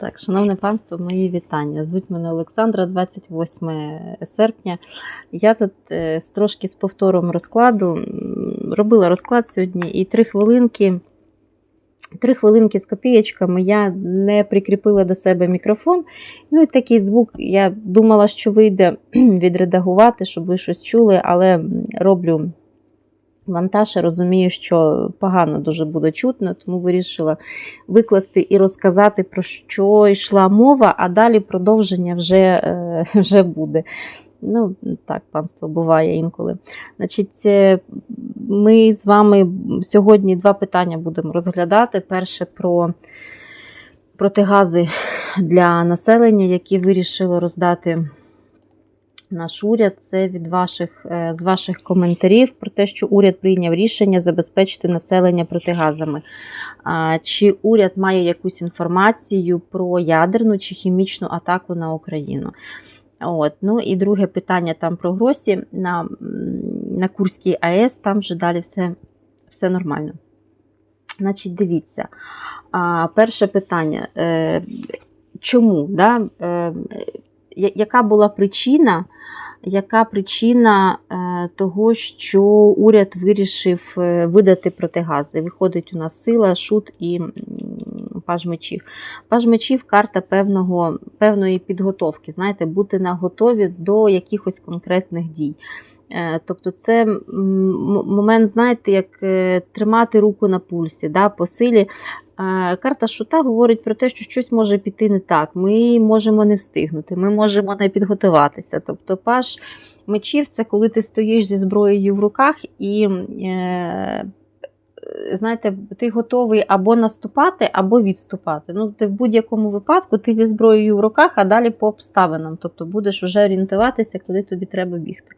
Так, шановне панство, мої вітання. Звуть мене Олександра, 28 серпня. Я тут е, з трошки з повтором розкладу робила розклад сьогодні, і три хвилинки. Три хвилинки з копієчками я не прикріпила до себе мікрофон. Ну і такий звук. Я думала, що вийде відредагувати, щоб ви щось чули, але роблю монтаж і розумію, що погано дуже буде чутно, тому вирішила викласти і розказати, про що йшла мова, а далі продовження вже, е, вже буде. Ну, так, панство буває інколи. Значить, е, ми з вами сьогодні два питання будемо розглядати. Перше про протигази для населення, які вирішили роздати наш уряд. Це від ваших, е, з ваших коментарів про те, що уряд прийняв рішення забезпечити населення протигазами. Чи уряд має якусь інформацію про ядерну чи хімічну атаку на Україну? От. Ну і друге питання там про гросі на, на Курській АЕС, там вже далі все, все нормально. Значить, дивіться. Перше питання. Е, чому? Да? Яка була причина, яка причина е, того, що уряд вирішив е, видати протигази? Виходить у нас сила, шут і паж мечів. Паж мечів карта певного, певної підготовки, знаєте, бути наготові до якихось конкретних дій. Е, Тобто це момент, знаєте, як е, тримати руку на пульсі, да, по силі. Е, Карта шута говорить про те, що щось може піти не так. Ми можемо не встигнути, ми можемо не підготуватися. Тобто, паш мечів це коли ти стоїш зі зброєю в руках і. Знаєте, ти готовий або наступати, або відступати. Ну, ти в будь-якому випадку ти зі зброєю в руках, а далі по обставинам. Тобто будеш вже орієнтуватися, куди тобі треба бігти.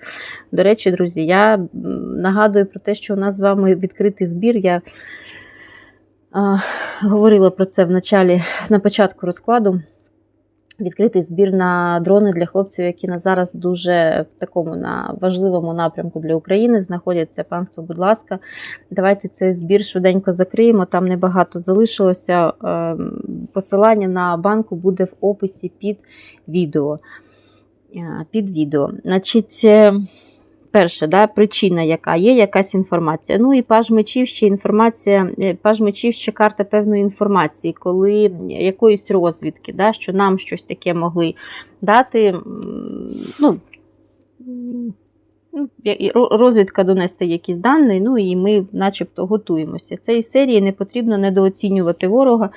До речі, друзі, я нагадую про те, що у нас з вами відкритий збір. Я а, говорила про це в началі, на початку розкладу. Відкритий збір на дрони для хлопців, які на зараз дуже в такому на важливому напрямку для України знаходяться. Панство, будь ласка, давайте цей збір швиденько закриємо. Там небагато залишилося. Ем, Посилання на банку буде в описі під відео. Е, Під відео. Значить, е, перше, да, причина, яка є, якась інформація. Ну і паж мечів ще інформація, е, паж мечів ще карта певної інформації, коли якоїсь розвідки, да, що нам щось таке могли дати. Ну, ну, розвідка донести якісь дані, ну і ми начебто готуємося. Цієї серії не потрібно недооцінювати ворога,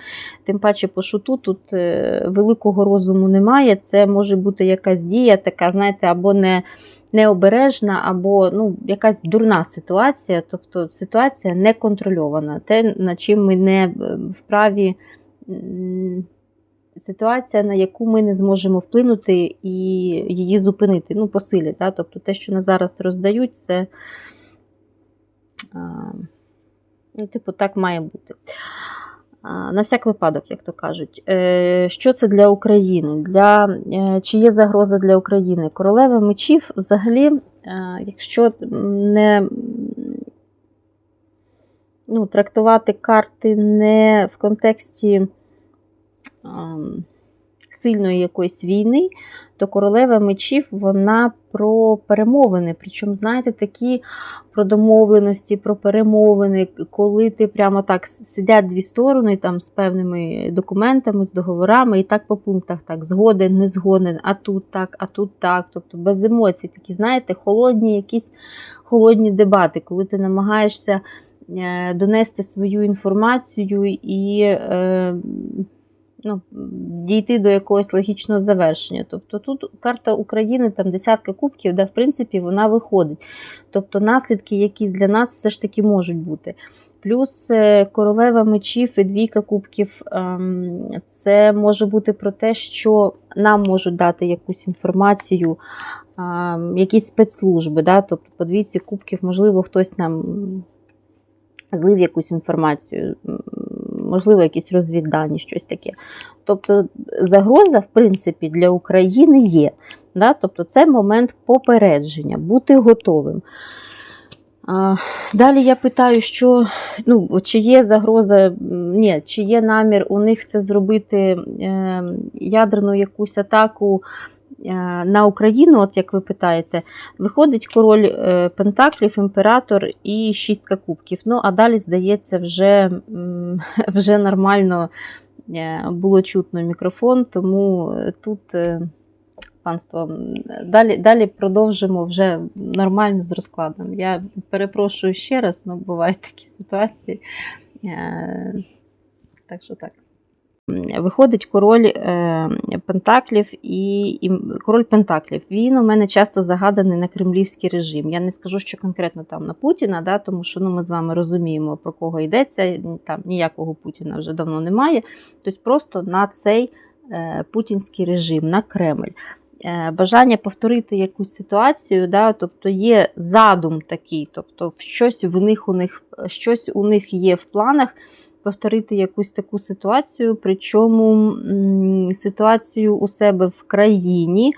тим паче по шуту тут е, великого розуму немає. Це може бути якась дія, така, знаєте, або не необережна, або ну, якась дурна ситуація, тобто ситуація неконтрольована. Те, над чим ми не е, вправі. Ситуація, на яку ми не зможемо вплинути і її зупинити, ну, по силі. Да? Тобто те, що нас зараз роздають, це ну, типу, так має бути. На всяк випадок, як то кажуть, Е, що це для України? Для, е, Чи є загроза для України? Королева мечів взагалі, е, якщо не ну, трактувати карти не в контексті сильної якоїсь війни, то королева мечів вона про перемовини. Причому, знаєте, такі про домовленості, про перемовини, коли ти прямо так сидять дві сторони там з певними документами, з договорами, і так по пунктах так згоден, не згоден, а тут так, а тут так. Тобто без емоцій, такі, знаєте, холодні якісь холодні дебати, коли ти намагаєшся е, донести свою інформацію і е, ну, дійти до якогось логічного завершення. Тобто тут карта України, там десятка кубків, де в принципі вона виходить. Тобто наслідки якісь для нас все ж таки можуть бути. Плюс е, королева мечів і двійка кубків ем, це може бути про те, що нам можуть дати якусь інформацію, ем, якісь спецслужби. Да? Тобто, по двійці кубків, можливо, хтось нам злив якусь інформацію, можливо, якісь розвіддані, щось таке. Тобто загроза, в принципі, для України є. Да? Тобто це момент попередження, бути готовим. Далі я питаю, що ну, чи є загроза, ні, чи є намір у них це зробити е, ядерну якусь атаку на Україну, от як ви питаєте, виходить король е, Пентаклів, імператор і шістка кубків. Ну, а далі, здається, вже, вже нормально е, було чутно мікрофон, тому е, тут. е, Панство, далі, далі продовжимо вже нормально з розкладом. Я перепрошую ще раз, ну бувають такі ситуації. Е, Так що так. Виходить король е, Пентаклів і, і король Пентаклів. Він у мене часто загаданий на кремлівський режим. Я не скажу, що конкретно там на Путіна, да, тому що ну, ми з вами розуміємо, про кого йдеться. Там ніякого Путіна вже давно немає. Тобто просто на цей е, путінський режим, на Кремль. Е, Бажання повторити якусь ситуацію, да, тобто є задум такий, тобто щось в них у них щось у них є в планах повторити якусь таку ситуацію, причому ситуацію у себе в країні,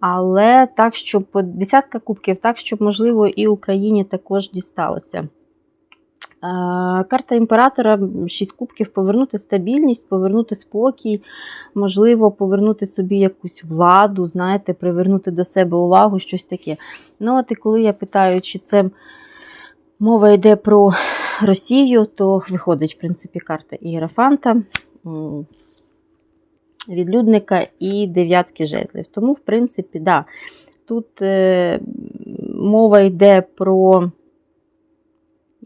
але так, щоб десятка кубків, так, щоб, можливо, і Україні також дісталося. Е, Карта імператора, шість кубків, повернути стабільність, повернути спокій, можливо, повернути собі якусь владу, знаєте, привернути до себе увагу, щось таке. Ну, от і коли я питаю, чи це мова йде про Росію, то виходить, в принципі, карта Ієрофанта, відлюдника і дев'ятки жезлів. Тому, в принципі, да, тут е, мова йде про.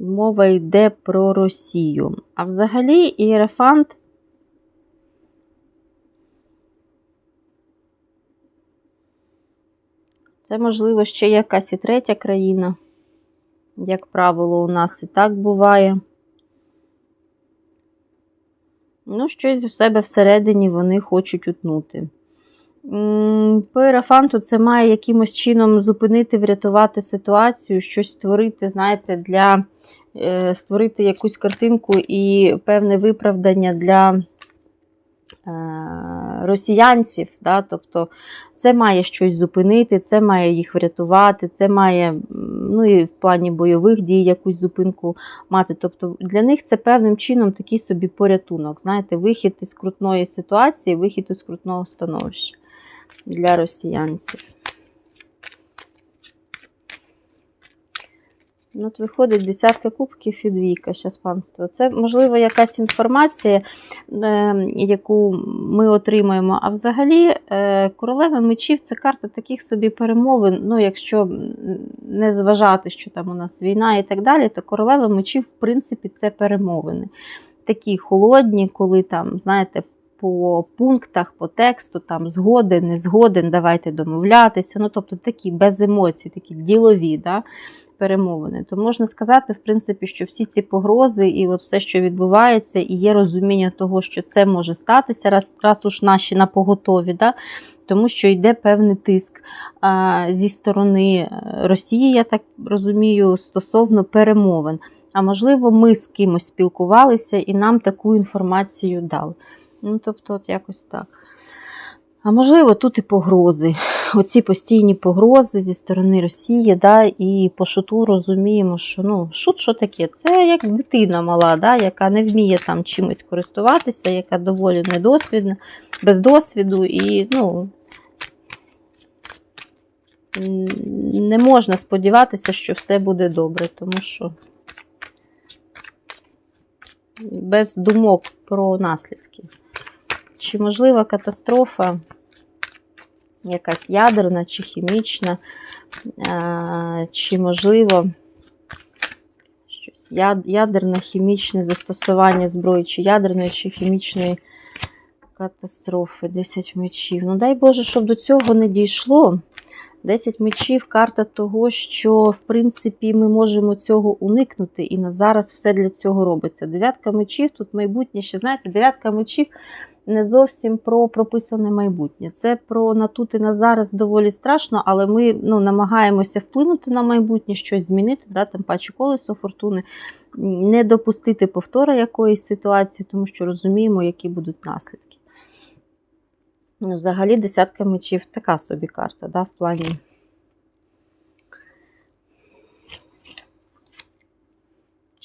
Мова йде про Росію. А взагалі Ієрофант це, можливо, ще якась і третя країна. Як правило, у нас і так буває. Ну, щось у себе всередині вони хочуть утнути. М, По Ерафанту це має якимось чином зупинити, врятувати ситуацію, щось створити, знаєте, для е, створити якусь картинку і певне виправдання для е, росіянців. Да? Тобто це має щось зупинити, це має їх врятувати, це має ну, і в плані бойових дій якусь зупинку мати. Тобто для них це певним чином такий собі порятунок. Знаєте, вихід із крутної ситуації, вихід із крутного становища для росіянців. От виходить десятка кубків і двійка зараз панство. Це, можливо, якась інформація, е, яку ми отримаємо. А взагалі, е, королева мечів це карта таких собі перемовин. Ну, якщо не зважати, що там у нас війна і так далі, то королева мечів, в принципі, це перемовини. Такі холодні, коли там, знаєте, по пунктах, по тексту, там згоден, не згоден, давайте домовлятися. Ну, тобто такі без емоцій, такі ділові да, перемовини. То можна сказати, в принципі, що всі ці погрози і от все, що відбувається, і є розуміння того, що це може статися, раз, раз уж наші на поготові, да, тому що йде певний тиск а, зі сторони е, Росії, я так розумію, стосовно перемовин. А можливо, ми з кимось спілкувалися і нам таку інформацію дали. Ну, тобто, от якось так. А можливо, тут і погрози. Оці постійні погрози зі сторони Росії, да, і по шуту розуміємо, що ну, шут що таке? Це як дитина мала, да, яка не вміє там чимось користуватися, яка доволі недосвідна, без досвіду, і ну, не можна сподіватися, що все буде добре, тому що без думок про наслідки. Чи можлива катастрофа, якась ядерна чи хімічна, чи можливо щось яд- ядерне, хімічне застосування зброї, чи ядерної, чи хімічної катастрофи, 10 мечів. Ну, дай Боже, щоб до цього не дійшло. 10 мечів карта того, що в принципі ми можемо цього уникнути, і на зараз все для цього робиться. Дев'ятка мечів, тут майбутнє ще, знаєте, дев'ятка мечів не зовсім про прописане майбутнє. Це про на тут і на зараз доволі страшно, але ми ну, намагаємося вплинути на майбутнє, щось змінити, да, тим паче колесо фортуни, не допустити повтора якоїсь ситуації, тому що розуміємо, які будуть наслідки. Ну, взагалі, десятка мечів така собі карта, да, в плані.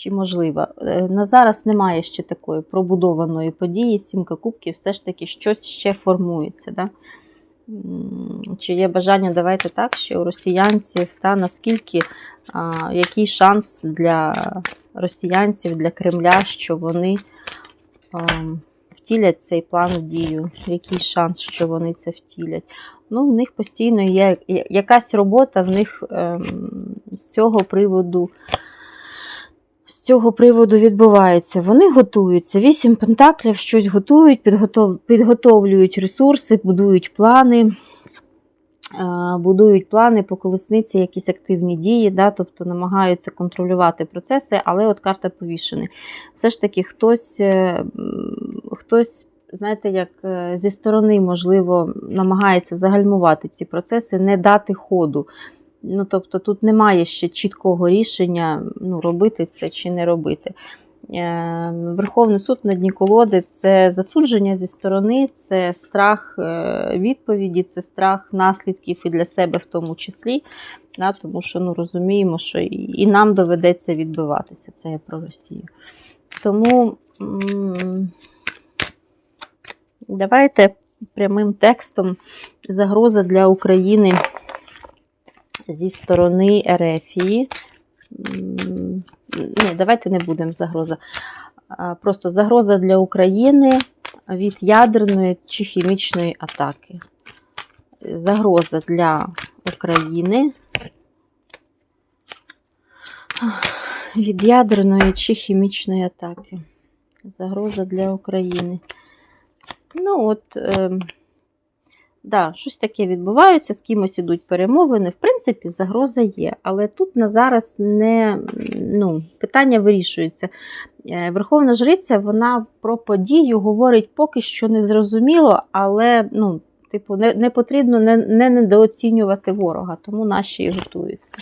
Чи можлива. Е, На зараз немає ще такої пробудованої події. Сімка кубків все ж таки щось ще формується. Да? Чи є бажання, давайте так, ще у росіянців, та наскільки, а, який шанс для росіянців, для Кремля, що вони а, втілять цей план в дію, який шанс, що вони це втілять. Ну, в них постійно є якась робота в них ем, з цього приводу. З цього приводу відбувається. Вони готуються. Вісім пентаклів щось готують, підготов... підготовлюють ресурси, будують плани, е, будують плани по колесниці, якісь активні дії, да, тобто намагаються контролювати процеси, але от карта повішений. Все ж таки, хтось, е, хтось, знаєте, як е, зі сторони, можливо, намагається загальмувати ці процеси, не дати ходу. Ну, тобто тут немає ще чіткого рішення, ну, робити це чи не робити. Е, Верховний суд на дні колоди це засудження зі сторони, це страх е, відповіді, це страх наслідків і для себе в тому числі. Да, тому що ну, розуміємо, що і нам доведеться відбиватися. Це я про Росію. Тому давайте прямим текстом загроза для України зі сторони Ерефії. Ні, давайте не будемо загроза. Просто загроза для України від ядерної чи хімічної атаки. Загроза для України від ядерної чи хімічної атаки. Загроза для України. Ну, от. ем, Да, щось таке відбувається, з кимось ідуть перемовини. В принципі, загроза є. Але тут на зараз не ну, питання вирішується. Е, Верховна Жриця вона про подію говорить поки що незрозуміло, але ну, типу, не, не потрібно не, не недооцінювати ворога, тому наші і готуються.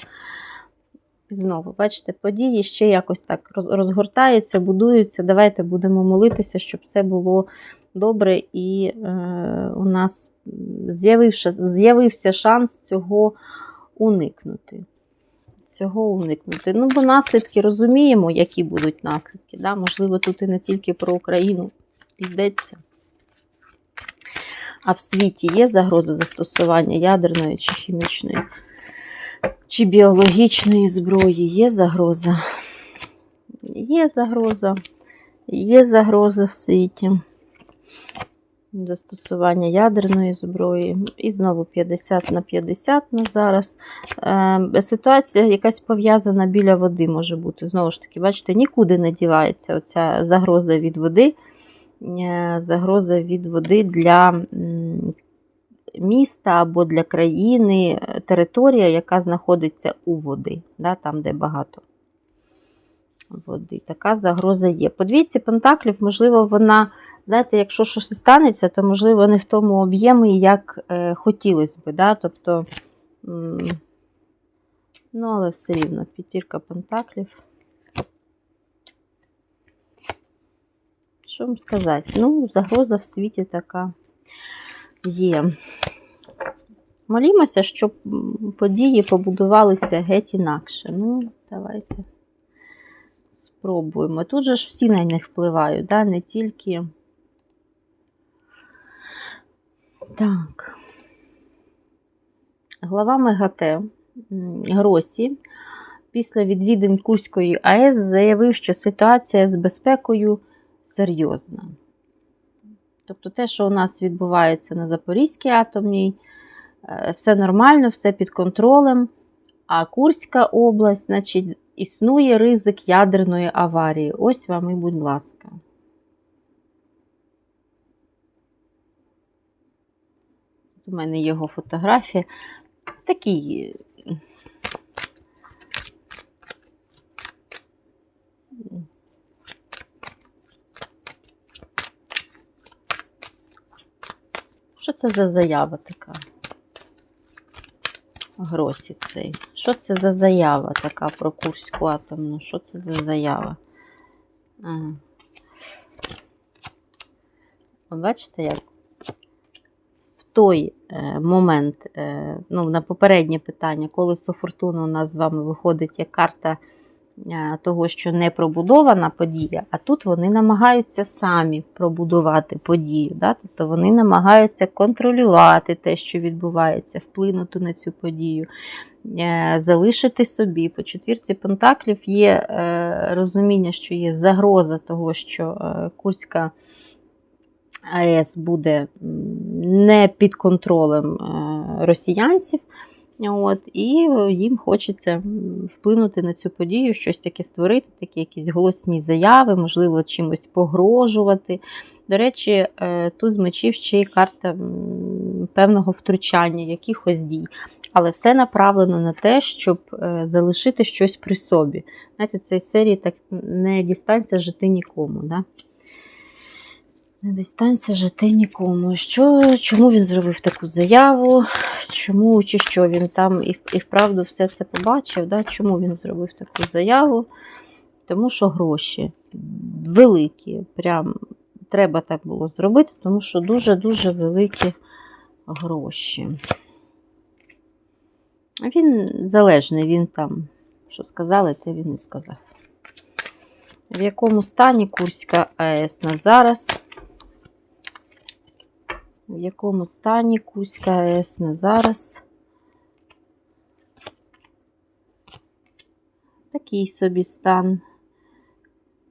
Знову, бачите, події ще якось так розгортаються, будуються. Давайте будемо молитися, щоб все було добре і е, у нас з'явився, шанс цього уникнути. Цього уникнути. Ну, бо наслідки розуміємо, які будуть наслідки. Да? Можливо, тут і не тільки про Україну йдеться. А в світі є загроза застосування ядерної чи хімічної, чи біологічної зброї, є загроза. Є загроза. Є загроза в світі застосування ядерної зброї. І знову 50 на 50 на зараз. Е, ситуація якась пов'язана біля води може бути. Знову ж таки, бачите, нікуди не дівається оця загроза від води. Е, загроза від води для міста або для країни, територія, яка знаходиться у води, да, там, де багато води. Така загроза є. По пентаклів, можливо, вона, знаєте, якщо щось станеться, то, можливо, не в тому об'ємі, як е, хотілося би. Да? Тобто, ну, але все рівно, п'ятірка пентаклів. Що вам сказати? Ну, загроза в світі така є. Молімося, щоб події побудувалися геть інакше. Ну, давайте спробуємо. Тут же ж всі на них впливають, да? не тільки. Так. Глава МЕГАТЕ м, Гросі після відвідин Курської АЕС заявив, що ситуація з безпекою серйозна. Тобто те, що у нас відбувається на Запорізькій атомній, е, все нормально, все під контролем. А Курська область, значить, існує ризик ядерної аварії. Ось вам і будь ласка. Тут у мене його фотографія. Такі. Що це за заява така? Гросі цей. Що це за заява така про Курську атомну? Що це за заява? Ага. Бачите, як той е, момент, е, ну, на попереднє питання, коли Софортуна у нас з вами виходить як карта е, того, що не пробудована подія, а тут вони намагаються самі пробудувати подію. Да? Тобто вони намагаються контролювати те, що відбувається, вплинути на цю подію, залишити собі. По четвірці Пентаклів є розуміння, що є загроза того, що Курська АЕС буде не під контролем е, росіянців. От, і їм хочеться вплинути на цю подію, щось таке створити, такі якісь голосні заяви, можливо, чимось погрожувати. До речі, е, тут з мечів ще й карта певного втручання, якихось дій. Але все направлено на те, щоб е, залишити щось при собі. Знаєте, цієї серії так не дістанься жити нікому. Да? Не дістанься жити нікому. Що, чому він зробив таку заяву? Чому чи що він там і, і вправду все це побачив? Да? Чому він зробив таку заяву? Тому що гроші великі. Прям треба так було зробити, тому що дуже-дуже великі гроші. Він залежний, він там, що сказали, те він і сказав. В якому стані Курська АЕС на зараз? В якому стані Кузька АЕС на зараз? Такий собі стан.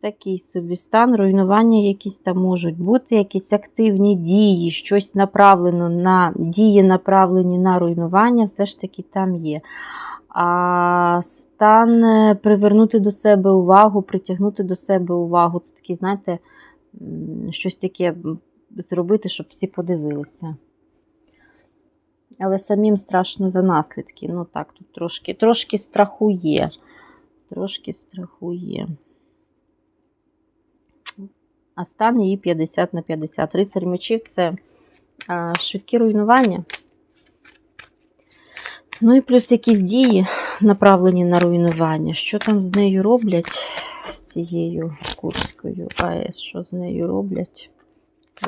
Такий собі стан. Руйнування якісь там можуть бути, якісь активні дії, щось направлено на дії, направлені на руйнування, все ж таки там є. А стан е, привернути до себе увагу, притягнути до себе увагу. Це такий, знаєте, щось таке зробити, щоб всі подивилися. Але самим страшно за наслідки. Ну так, тут трошки, трошки страху є. Трошки страху є. А стан її 50 на 50. Рицарь мечів це а, швидкі руйнування. Ну і плюс якісь дії направлені на руйнування. Що там з нею роблять? З цією Курською АЕС, що з нею роблять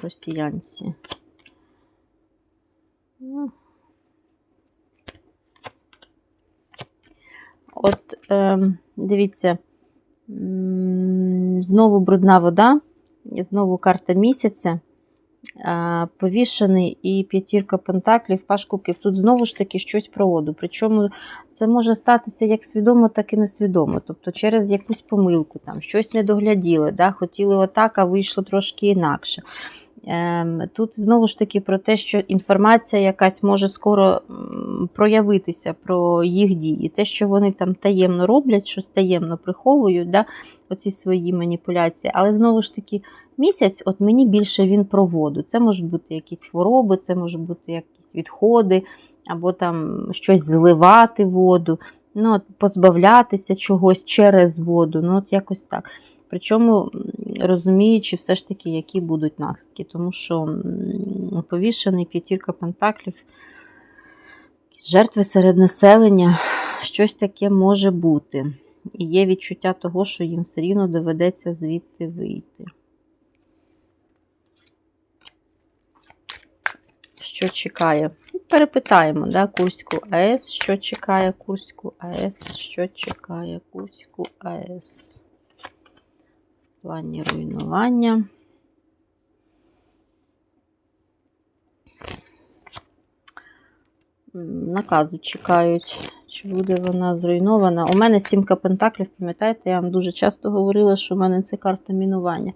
росіянці? От е, дивіться, знову брудна вода, знову карта місяця, повішений і п'ятірка пентаклів, паш кубків. Тут знову ж таки щось про воду. Причому це може статися як свідомо, так і несвідомо. Тобто через якусь помилку, там, щось не догляділи, да? хотіли отак, а вийшло трошки інакше. Ем, Тут знову ж таки про те, що інформація якась може скоро проявитися про їх дії. Те, що вони там таємно роблять, щось таємно приховують, да, оці свої маніпуляції. Але знову ж таки, місяць, от мені більше він про воду. Це можуть бути якісь хвороби, це можуть бути якісь відходи, або там щось зливати воду, ну, от, позбавлятися чогось через воду. Ну, от якось так. Причому розуміючи все ж таки, які будуть наслідки. Тому що повішений п'ятірка пентаклів, жертви серед населення, щось таке може бути. І є відчуття того, що їм все рівно доведеться звідти вийти. Що чекає? Ну, Перепитаємо, да, Курську АЕС, що чекає Курську АЕС, що чекає Курську АЕС плані руйнування. Наказу чекають, чи буде вона зруйнована. У мене сімка пентаклів, пам'ятаєте, я вам дуже часто говорила, що у мене це карта мінування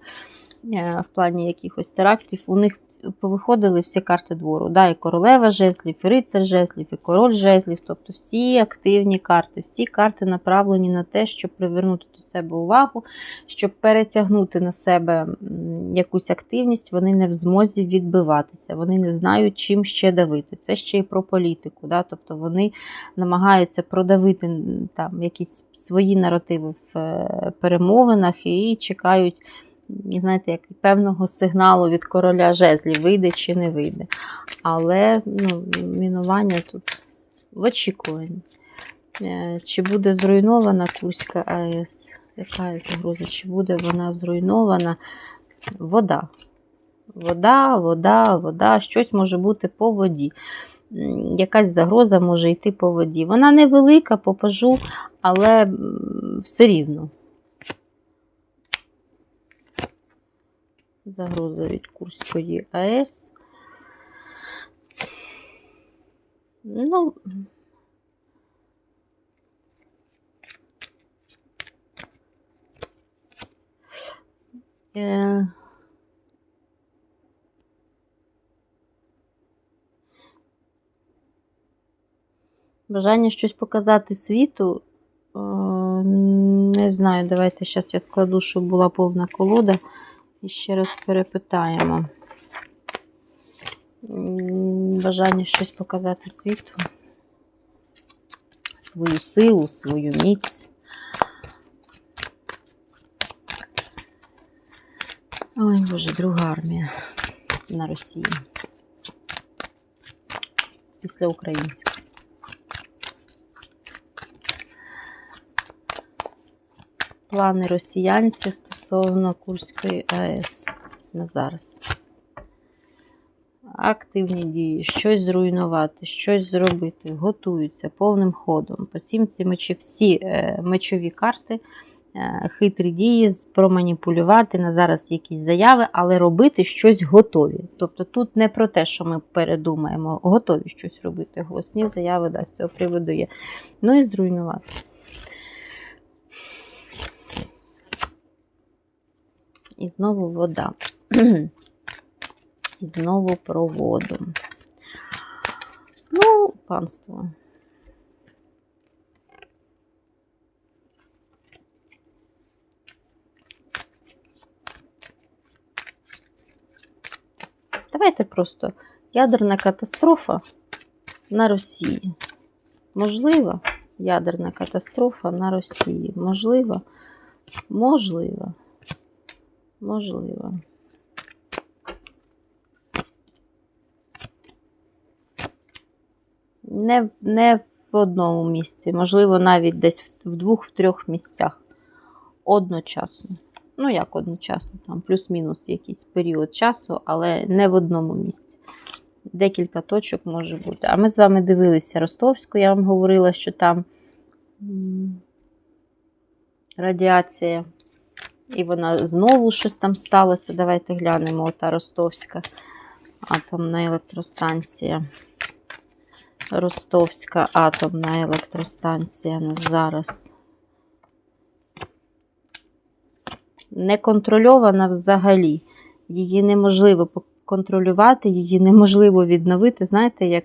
е, в плані якихось терактів. У них повиходили всі карти двору. Да, І королева жезлів, і рицар жезлів, і король жезлів. Тобто всі активні карти, всі карти направлені на те, щоб привернути до себе увагу, щоб перетягнути на себе якусь активність, вони не в змозі відбиватися, вони не знають, чим ще давити. Це ще й про політику. Да? Тобто вони намагаються продавити там якісь свої наративи в е, перемовинах і чекають знаєте, як певного сигналу від короля жезлів, вийде чи не вийде. Але ну, мінування тут в очікуванні. Е, Чи буде зруйнована Курська АЕС? Яка загроза? Чи буде вона зруйнована? Вода. Вода, вода, вода, щось може бути по воді. якась загроза може йти по воді. Вона невелика, попажу, але все рівно. Загроза від Курської АЕС. Ну, е, бажання щось показати світу. е, Не знаю, давайте зараз я складу, щоб була повна колода. І ще раз перепитаємо. Бажання щось показати світу. Свою силу, свою міць. Ой, Боже, друга армія на Росії. Після української. Плани росіянців стосовно Курської АЕС на зараз. Активні дії, щось зруйнувати, щось зробити, готуються повним ходом. По сімці мечі всі е, мечові карти, е, хитрі дії, проманіпулювати на зараз якісь заяви, але робити щось готові. Тобто тут не про те, що ми передумаємо, готові щось робити. Голосні заяви да, з цього приводу є. Ну і зруйнувати. І знову вода. І знову про воду. Ну, панство. Давайте просто ядерна катастрофа на Росії. Можливо, ядерна катастрофа на Росії. Можливо, можливо. Можливо. Не, не в одному місці, можливо, навіть десь в, в двох-трьох місцях одночасно. Ну, як одночасно, там плюс-мінус якийсь період часу, але не в одному місці. Декілька точок може бути. А ми з вами дивилися Ростовську, я вам говорила, що там радіація. І вона знову щось там сталося. Давайте глянемо. Ота Ростовська атомна електростанція. Ростовська атомна електростанція на зараз. Не контрольована взагалі. Її неможливо контролювати, її неможливо відновити. Знаєте, як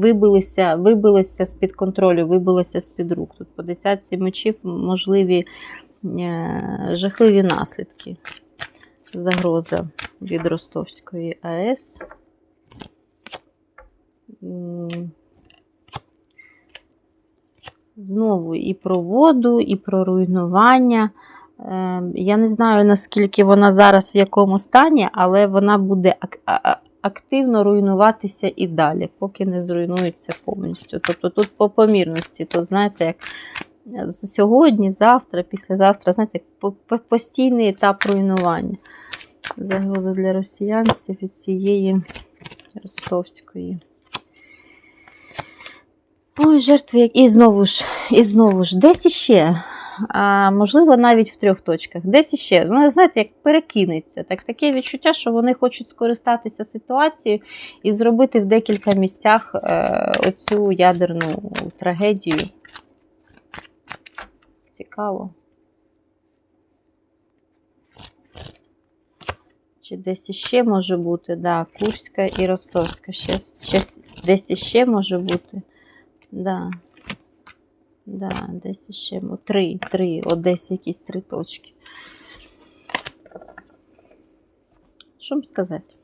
вибилися, вибилися з-під контролю, вибилися з-під рук. Тут по десятці мечів можливі жахливі наслідки. Загроза від Ростовської АЕС. Знову і про воду, і про руйнування. Е, Я не знаю, наскільки вона зараз в якому стані, але вона буде активно руйнуватися і далі, поки не зруйнується повністю. Тобто тут по помірності, то знаєте, як сьогодні, завтра, післязавтра, знаєте, постійний етап руйнування. Загроза для росіянців від цієї ростовської. Ой, жертви, і знову ж, і знову ж, десь іще. А, можливо, навіть в трьох точках. Десь іще. Ну, знаєте, як перекинеться. Так, таке відчуття, що вони хочуть скористатися ситуацією і зробити в декілька місцях е, оцю ядерну трагедію. Цікаво. Чи десь іще може бути? Да, Курська і Ростовська. Ще, ще, десь іще може бути. Да. Да, десь іще три, три, от якісь три точки. Що вам сказати?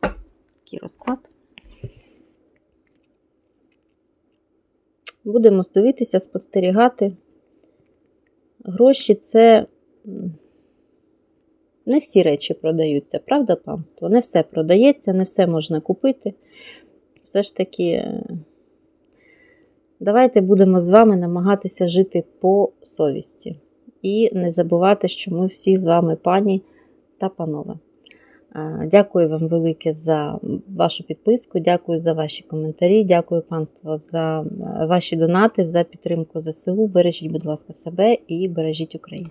Такий розклад. Будемо дивитися, спостерігати. Гроші це не всі речі продаються, правда, панство? Не все продається, не все можна купити. Все ж таки. е, Давайте будемо з вами намагатися жити по совісті. І не забувати, що ми всі з вами пані та панове. Дякую вам велике за вашу підписку, дякую за ваші коментарі, дякую панство за е, ваші донати, за підтримку ЗСУ. Бережіть, будь ласка, себе і бережіть Україну.